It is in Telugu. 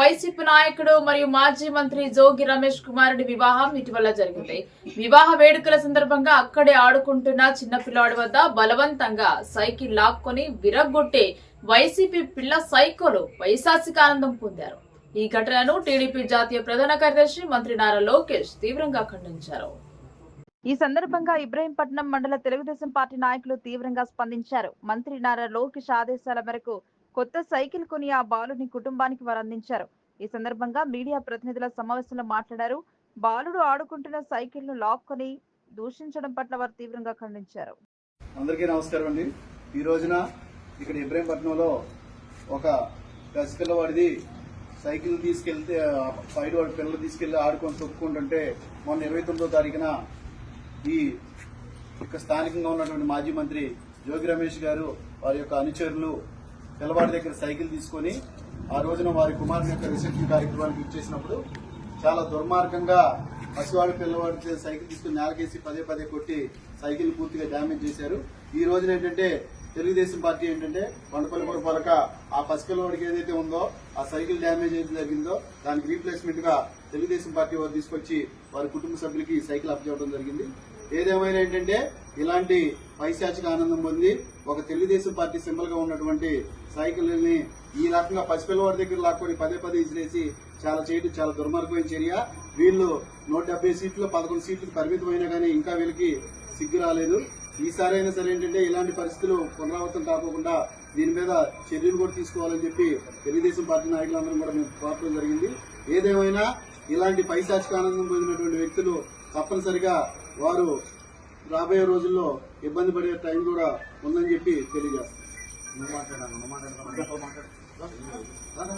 వైసీపీ నాయకుడు మరియు మాజీ మంత్రి జోగి రమేష్ కుమారుడి వివాహం ఇటీవల జరిగింది. వివాహ వేడుకల సందర్భంగా అక్కడే ఆడుకుంటున్న చిన్న పిల్లాడి వద్ద బలవంతంగా సైకిల్ లాక్కొని విరగ్గొట్టే వైసీపీ పిల్ల సైకోలు వైశాసిక ఆనందం పొందారు. ఈ ఘటనను టీడీపీ జాతీయ ప్రధాన కార్యదర్శి మంత్రి నారా లోకేష్ తీవ్రంగా ఖండించారు. ఈ సందర్భంగా ఇబ్రహీంపట్నం మండల తెలుగుదేశం పార్టీ నాయకులు తీవ్రంగా స్పందించారు. మంత్రి నారా లోకేష్ ఆదేశాల మేరకు కొత్త సైకిల్ కొని ఆ బాలుని కుటుంబానికి వారు అందించారు ఈ సందర్భంగా మీడియా ప్రతినిధుల సమావేశంలో మాట్లాడారు. బాలుడు ఆడుకుంటున్న సైకిల్ను లాక్కొని దూషించడం పట్ల వారు తీవ్రంగా ఖండించారు. అందరికీ నమస్కారం అండి. ఈ రోజున ఇక్కడ ఇబ్రహీంపట్నంలో ఒక పసిపిల్లవాడిది సైకిల్ తీసుకెళ్తే పైడు వాడి పిల్లలు తీసుకెళ్ళి ఆడుకొని తొక్కుకుంటుంటే మొన్న ఇరవై తొమ్మిదో తారీఖున ఈ ఇక్కడ స్థానికంగా ఉన్నటువంటి మాజీ మంత్రి జోగి రమేష్ గారు వారి యొక్క అనుచరులు పిల్లవాడి దగ్గర సైకిల్ తీసుకొని ఆ రోజున వారి కుమారుని యొక్క రిసెప్షన్ కార్యక్రమానికి ఇచ్చేసినప్పుడు చాలా దుర్మార్గంగా పసివాడు పిల్లవాడు సైకిల్ తీసుకుని నేలకేసి పదే పదే కొట్టి సైకిల్ పూర్తిగా డ్యామేజ్ చేశారు. ఈ రోజున ఏంటంటే తెలుగుదేశం పార్టీ ఏంటంటే వండపల్లి పొరపాలక ఆ పసిపిల్లవాడికి ఏదైతే ఉందో ఆ సైకిల్ డ్యామేజ్ అయితే జరిగిందో దానికి రీప్లేస్మెంట్గా తెలుగుదేశం పార్టీ వారు తీసుకొచ్చి వారి కుటుంబ సభ్యులకి సైకిల్ అప్పచేయడం జరిగింది. ఏదేమైనా ఏంటంటే ఇలాంటి పైశాచిక ఆనందం పొంది ఒక తెలుగుదేశం పార్టీ సింబల్గా ఉన్నటువంటి సైకిల్ని ఈ రకంగా పసిపిల్లవాడి దగ్గర లాక్కొని పదే పదే ఇసిరేసి చాలా చేయడం చాలా దుర్మార్గమైన చర్య. వీళ్ళు నూట డెబ్బై సీట్లు పదకొండు సీట్లకు పరిమితమైనా కానీ ఇంకా వీళ్ళకి సిగ్గు రాలేదు. ఈసారి అయినా సరే ఏంటంటే ఇలాంటి పరిస్థితులు పునరావృతం కాకుండా దీని మీద చర్యలు కూడా తీసుకోవాలని చెప్పి తెలుగుదేశం పార్టీ నాయకులందరం కూడా మేము కోరడం జరిగింది. ఏదేమైనా ఇలాంటి పైశాచిక ఆనందం పొందినటువంటి వ్యక్తులు తప్పనిసరిగా వారు రాబోయే రోజుల్లో ఇబ్బంది పడే టైం కూడా ఉందని చెప్పి తెలియజేస్తాం